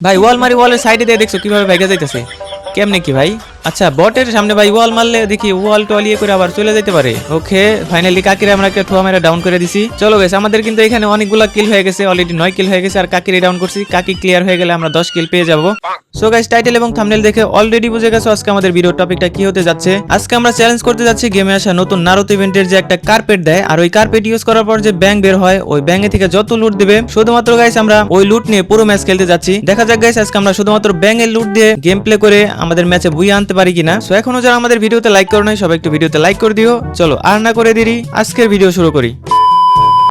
ভাই ওয়াল মারি ওয়ালের সাইডে দিয়ে দেখছ কীভাবে ভেগে যাইতেছে? কেমনে কি ভাই? আচ্ছা বটের সামনে ভাই ওয়াল মারলে দেখি ওয়াল টলিয়ে করে আবার চলে যেতে পারে। ওকে ফাইনালি কাকিরে আমরা একটা ঠোয়া মেরে ডাউন করে দিছি। চলো গেছে আমাদের কিন্তু এখানে অনেকগুলো কিল হয়ে গেছে অলরেডি নয় কিল হয়ে গেছে, আর কাকিরে ডাউন করছি। কাকি ক্লিয়ার হয়ে গেলে আমরা দশ কিল পেয়ে যাব। সো গাইস টাইটেল এবং থাম্বনেল দেখে অলরেডি বুঝে গেছো আজকে আমাদের ভিডিও টপিকটা কি হতে যাচ্ছে। আজকে আমরা চ্যালেঞ্জ করতে যাচ্ছি গেমে আসা নতুন নারুত ইভেন্টের যে একটা কার্পেট দেয়, আর ওই কার্পেট ইউজ করার পর যে ব্যাংক বের হয়, ওই ব্যাংকে থেকে যত লুট দিবে, শুধুমাত্র গাইস আমরা ওই লুট নিয়ে পুরো ম্যাচ খেলতে যাচ্ছি। দেখা যাক গাইস আজকে আমরা শুধুমাত্র ব্যাংকের লুট দিয়ে গেম প্লে করে আমাদের ম্যাচে বুইয়ে আনতে পারি কিনা? সো এখনও যারা আমাদের ভিডিওতে লাইক করো নাই, সবাই একটু ভিডিওতে লাইক করে দিও। চলো, আর না করে দেরি, আজকের ভিডিও শুরু করি।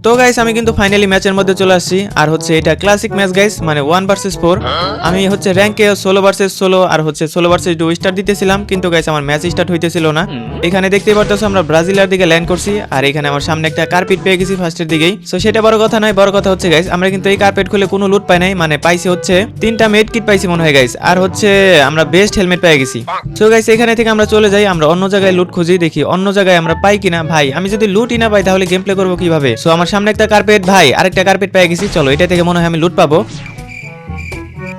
তো গাইস আমি কিন্তু ফাইনালি ম্যাচের মধ্যে চলে আসছি। আর হচ্ছে এটা ক্লাসিক ম্যাচ গাইস মানে ওয়ান ভার্সেস ফোর আমি হচ্ছে র্যাঙ্কে ষোলো ভার্সেস ষোলো আর হচ্ছে ষোলো ভার্সেস ডু স্টার্ট দিতেছিলাম। কিন্তু গাইস আমার ম্যাচ স্টার্ট হইতেছিল না। এখানে দেখতেই পারতেছো আমরা ব্রাজিলের দিকে ল্যান্ড করছি আর এখানে আমার সামনে একটা কার্পেট পেয়ে গেছি ফার্স্টের দিকেই। সো সেটা বড় কথা নয় বড় কথা হচ্ছে গাইস আমরা কিন্তু এই কার্পেট খুলে কোনো লুট পাই নাই মানে পাইছি হচ্ছে তিনটা মেড কিট পাইছি মনে হয় গাইস আর হচ্ছে আমরা বেস্ট হেলমেট পেয়ে গেছি। সো গাইস এখানে থেকে আমরা চলে যাই আমরা অন্য জায়গায় লুট খুঁজি দেখি অন্য জায়গায় আমরা পাই কিনা। ভাই আমি যদি লুটই না পাই তাহলে গেম প্লে করব কীভাবে? সো আমার সামনে একটা কার্পেট ভাই আরেকটা কার্পেট পেয়ে গেছি চলো এটা থেকে মনে হয় আমি লুট পাবো।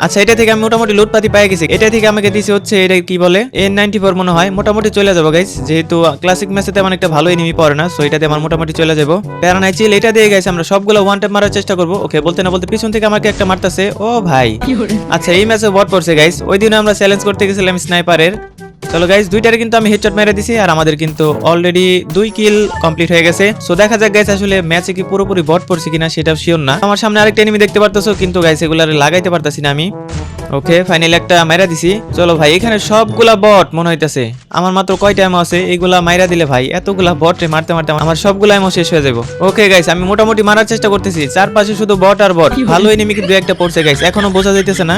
আচ্ছা এটা থেকে আমি মোটামুটি লুটপাতি পেয়ে গেছি। এটা থেকে আমাকে দিছে হচ্ছে এটা কি বলে? এন নাইনটি ফোর মনে হয়। মোটামুটি চলে যাব গাইস যেহেতু ক্লাসিক ম্যাচে তেমন একটা ভালো এনিমি পড়ে না সো এটাতে আমার মোটামুটি চলে যাব। প্যারা নাই চিল এটা দিয়ে গেছে আমরা সবগুলো ওয়ান টাইম মারার চেষ্টা করব। ওকে বলতে না বলতে পিছন থেকে আমাকে একটা মারতেছে। ও ভাই। আচ্ছা এই ম্যাচে বট পড়ছে গাইস ওই দিন আমরা চ্যালেঞ্জ করতে গেছিলাম স্নাইপারের চলো গাইজ দুইটারে কিন্তু আমি হেডশট মেরে দিছি আর আমাদের কিন্তু অলরেডি দুই কিল কমপ্লিট হয়ে গেছে। সো দেখা যাক গাইজ আসলে ম্যাচে কি পুরোপুরি বট পড়ছে কিনা সেটা শিওর না। আমার সামনে আরেকটা এনিমি দেখতে পারতেছো, কিন্তু গাইজ এগুলো লাগাইতে পারতাছি না আমি। ওকে ফাইনালি একটা মাইরা দিছি। চলো ভাই, এখানে সবগুলা বট মনে হইতাছে। আমার মাত্র কয়টা এমো আছে এইগুলা মাইরা দিলে ভাই, এতগুলা বট রে মারতে মারতে আমার সবগুলা এমো শেষ হয়ে যাব ওকে গাইস আমি মোটামুটি মারার চেষ্টা করতেছি। চারপাশে শুধু বট আর বট ভালো এনিমি কিন্তু একটা পড়ছে গাইস এখনও বোঝা যাইতেছে না।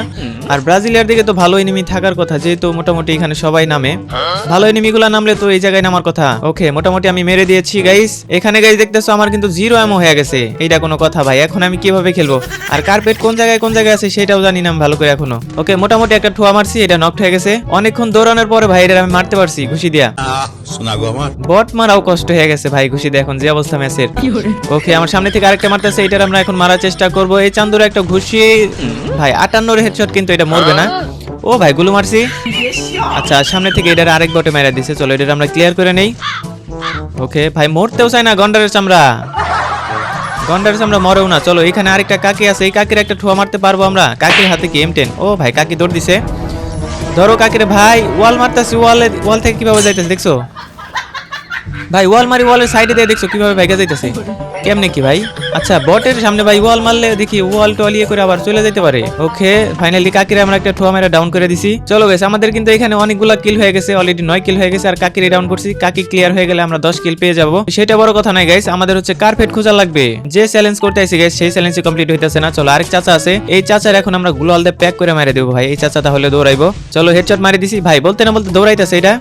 আর ব্রাজিলিয়ার দিকে তো ভালো এনিমি থাকার কথা, যেহেতু মোটামুটি এখানে সবাই নামে। ভালো এনিমিগুলা নামলে তো এই জায়গায় নামার কথা। ওকে, মোটামুটি আমি মেরে দিয়েছি গাইস এখানে গাইস দেখতেছো আমার কিন্তু জিরো এমো হয়ে গেছে। এইটা কোনো কথা ভাই, এখন আমি কীভাবে খেলব? আর কার্পেট কোন জায়গায় কোন জায়গায় আছে সেটাও জানি না ভালো করে এখনও। ওকে মোটামুটি একটা ঠোয়া মারছি এটা নকট হয়ে গেছে। অনেকক্ষণ দৌড়ানোর পরে ভাই এটা আমি মারতে পারছি ঘুষি দিয়া। আহ শোনা গো আমার। বট মারাও কষ্ট হয়ে গেছে ভাই ঘুষি দিয়ে এখন যে অবস্থা ম্যাচের। ওকে আমার সামনে থেকে আরেকটা মারতেছে এটার আমরা এখন মারার চেষ্টা করব। এই চান্দুর একটা ঘুষি ভাই আটান্নর হেডশট কিন্তু এটা মরবে না। ও ভাই গুলো মারছি। আচ্ছা সামনে থেকে এটার আরেক বটে মেরা দিছে চলো এটা আমরা ক্লিয়ার করে নেই। ওকে ভাই মরতেও চাই না গন্ডারের চামড়া। গন্ডারের আমরা মরেও না। চলো, এখানে আরেকটা কাকি আছে। এই কাকির একটা ঠুয়া মারতে পারব আমরা। কাকির হাতে কি এম টেন ও ভাই, কাকি দৌড় দিছে। ধরো কাকিরে, ভাই, ওয়াল মারতেছি, ওয়ালে, ওয়াল থেকে কীভাবে যাইতেছে, দেখছ? ভাই, ওয়াল মারি ওয়ালের সাইডে দিয়ে দেখছ কীভাবে ভেগে যাইতেছে? কেমনে কি ভাই? আচ্ছা বটের সামনে ভাই ওয়াল মারলে দেখি ওয়াল টলিয়ে করে আবার চলে যেতে পারে। ওকে ফাইনালি কাকিরে আমরা একটা ঠোয়া মেরে ডাউন করে দিছি। চলো গেছে আমাদের কিন্তু এখানে অনেকগুলো কিল হয়ে গেছে অলরেডি নয় কিল হয়ে গেছে আর কাকিরে ডাউন করছি। কাকি ক্লিয়ার হয়ে গেলে আমরা দশ কিল পেয়ে যাব। সেটা বড় কথা নয় গাইস আমাদের হচ্ছে কার্পেট খোঁজা লাগবে। যে চ্যালেঞ্জ করতে আইছি গাইস সেই চ্যালেঞ্জ কমপ্লিট হইতেছে না। চলো আরেক চাচা আছে। এই চাচার এখন আমরা গুলাল দিয়ে প্যাক করে মেরে দেবো ভাই। এই চাচা তাহলে দৌড়াইবো। চলো হেডশট মারি দিছি। ভাই বলতে না বলতে দৌড়াইতেছে এটা?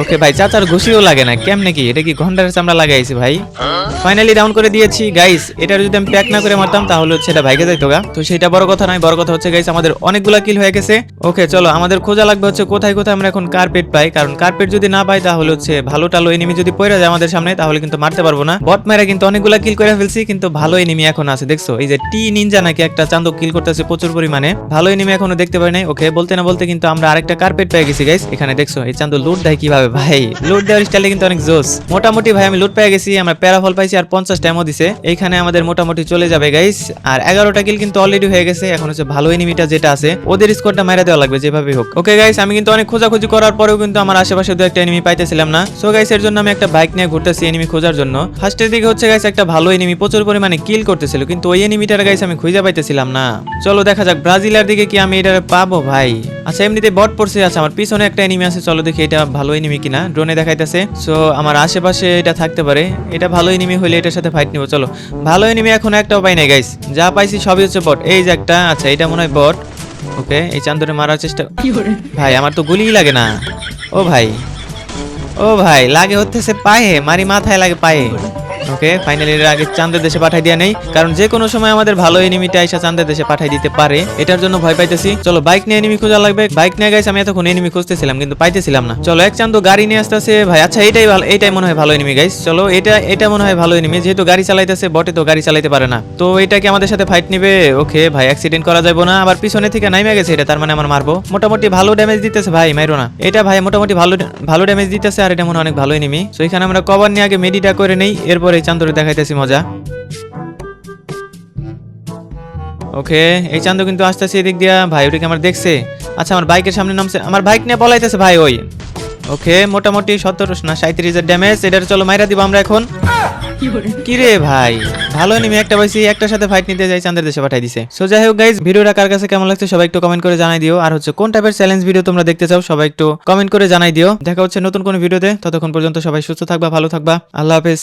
ওকে ভাই চাচার ঘুষিও লাগে না। কেমনে কি? এটা কি ঘণ্টার চামড়া লাগাইছি ভাই? ফাইনালি ডাউন করে দিয়েছি। গাইস এটার যদি আমি প্যাক না করে মারতাম, তাহলে হচ্ছে এটা ভাইকে যাইতো গা। তো সেটা বড় কথা নয়, বড় কথা হচ্ছে গাইস আমাদের অনেকগুলা কিল হয়ে গেছে। ওকে চলো, আমাদের খোঁজা লাগবে হচ্ছে কোথায় কোথায় আমরা এখন কার্পেট পাই। কারণ কার্পেট যদি না পাই, তাহলে হচ্ছে ভালো টালো এনিমি যদি পড়ে যায় আমাদের সামনে, তাহলে কিন্তু মারতে পারব না। বট মেরে কিন্তু অনেকগুলা কিল করে ফেলছি, কিন্তু ভালো এনিমি এখন আছে, দেখছ? এই যে টি নিনজা নাকি একটা চান্দক কিল করতেছে প্রচুর পরিমাণে। ভালো এনিমি এখনও দেখতে পাই নাই। ওকে বলতে না বলতে কিন্তু আমরা আরেকটা কার্পেট পেয়ে গেছি গাইস এখানে দেখছ, এই চান্দু লুট দেয় কীভাবে? ভাই লুট দেওয়ার স্টাইলে কিন্তু অনেক জোস। মোটামুটি ভাই, আমি লুট পেয়ে গেছি, আমরা প্যারাফল পাইছি আর পঞ্চাশ টাইমও দিছে। এইখানে আমাদের মোটামুটি চলে যাবে গাইস আর এগারোটা কিল কিন্তু অলরেডি হয়ে গেছে। এখন হচ্ছে ভালো এনিমিটা যেটা আছে, ওদের স্কোরটা মারা দেওয়া লাগবে, যেভাবে হোক। ওকে গাইস আমি কিন্তু অনেক খোঁজাখুঁজি করার পরেও কিন্তু আমার আশেপাশে দু একটা এনিমি পাইতেছিলাম না। সো গাইস এর জন্য আমি একটা বাইক নিয়ে ঘুরতেছি এনিমি খোঁজার জন্য। ফার্স্টের দিকে হচ্ছে গাইস একটা ভালো এনিমি প্রচুর পরিমাণে কিল করতেছিল, কিন্তু ওই এনিমিটার গাইস আমি খুঁজে পাইতেছিলাম না। চলো দেখা যাক, ব্রাজিলের দিকে কি আমি এটা পাবো, ভাই? আচ্ছা এমনিতে বট পড়ছে আছে আমার পিছনে একটা এনিমি আছে চলো দেখি এটা ভালো এনিমি কিনা। ড্রোনে দেখাইতেছে সো আমার আশেপাশে এটা থাকতে পারে। এটা ভালো এনিমি হলে এটার সাথে ফাইট নিব চলো। ভালো এনিমি এখন একটাও পাই নাই গাইস যা পাইছি সবই হচ্ছে বট। এই যে একটা আচ্ছা এটা মনে হয় বট। ওকে এই চান্দরে মারার চেষ্টা ভাই আমার তো গুলিই লাগে না। ও ভাই ও ভাই লাগে হতেছে পায়ে মারি মাথায় লাগে পায়ে। ওকে ফাইনালি এর আগে চাঁদের দেশে পাঠাই দেওয়া নেই, কারণ যে কোনো সময় আমাদের ভালো এনিমিটা এসে চাঁদের দেশে পাঠাই দিতে পারে। এটার জন্য ভয় পাইতেছি। চলো বাইক নিয়ে এনিমি খোঁজা লাগবে। বাইক নিয়ে গাইছে আমি এতক্ষণ এনিমি খুঁজতেছিলাম, কিন্তু পাইতেছিলাম না। চলো, এক চাঁদ গাড়ি নিয়ে আসতেছে। ভাই আচ্ছা এটাই ভালো, এটাই মনে হয় ভালো এনিমি গাইস চলো, এটা এটা মনে হয় ভালো এনিমি যেহেতু গাড়ি চালাইতেছে বটে তো গাড়ি চালাইতে পারে না। তো এটা কি আমাদের সাথে ফাইট নিবে? ওকে ভাই অ্যাক্সিডেন্ট করা যাবে না। আবার পিছনে থেকে নাইমে গেছে এটা, তার মানে আমার মারবো। মোটামুটি ভালো ড্যামেজ দিতেছে, ভাই, মাইরো না। এটা ভাই, মোটামুটি ভালো ভালো ড্যামেজ দিতেছে, আর এটা মনে হয় অনেক ভালো এনিমি তো এখানে আমরা কভার নিয়ে আগে মেডিটা করে নেই, এরপর এই চান্দরে দেখাইতেছি মজা। ওকে, এই চান্দু কিন্তু আসতেছে এদিক দিয়া। ভাই ওটাকে আমার দেখছে? আচ্ছা আমার বাইকের সামনে নামছে। আমার বাইক নিয়ে পলাইতেছে ভাই ওই। ওকে, মোটামুটি সত্তর না সাঁত্রিশ ড্যামেজ এটার চলো মাইরা দিব আমরা এখন। কি রে ভাই, ভালো নিমি একটা পাইছি, একটার সাথে ফাইট নিতে যাই, চান্দের দেশে পাঠাই দিছে। সো যাই হোক গাইজ ভিডিওটা কার কাছে কেমন লাগছে সবাই একটু কমেন্ট করে জানাই দিও। আর হচ্ছে, কোন টাইপের চ্যালেঞ্জ ভিডিও তোমরা দেখতে চাও, সবাই একটু কমেন্ট করে জানাই দিও। দেখা হচ্ছে নতুন কোনো ভিডিওতে ততক্ষণ পর্যন্ত সবাই সুস্থ থাকবা, ভালো থাকবা। আল্লাহ হাফেজ।